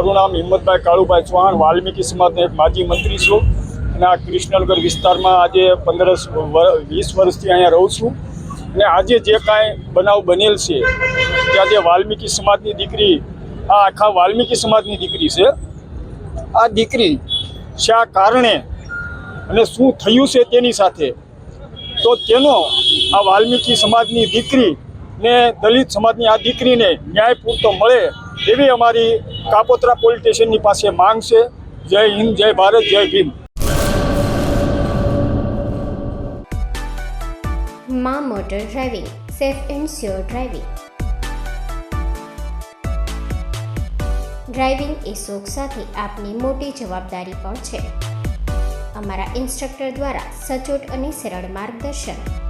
મારું નામ હિંમતભાઈ કાળુભાઈ ચૌહાણ, વાલ્મીકી સમાજના એક માજી મંત્રી છું અને આ કૃષ્ણનગર વિસ્તારમાં આજે પંદર વીસ વર્ષથી અહીંયા રહું છું. અને આજે જે કાંઈ બનાવ બનેલ છે, કે આજે વાલ્મીકી સમાજની દીકરી, આ આખા વાલ્મીકી સમાજની દીકરી છે. આ દીકરી શા કારણે અને શું થયું છે તેની સાથે? તો તેનો આ વાલ્મીકી સમાજની દીકરી ને દલિત સમાજની આ દીકરીને ન્યાય પૂરતો મળે એવી અમારી કાપોત્રા પોલીસ સ્ટેશનની પાસે માંગ છે. જય હિન્દ, જય ભારત, જય ભીમ. મા motor driving, safe and sure driving. Driving એ શોખ સાથે આપની મોટી જવાબદારી પણ છે. અમારા ઇન્સ્ટ્રક્ટર દ્વારા સચોટ અને સરળ માર્ગદર્શન.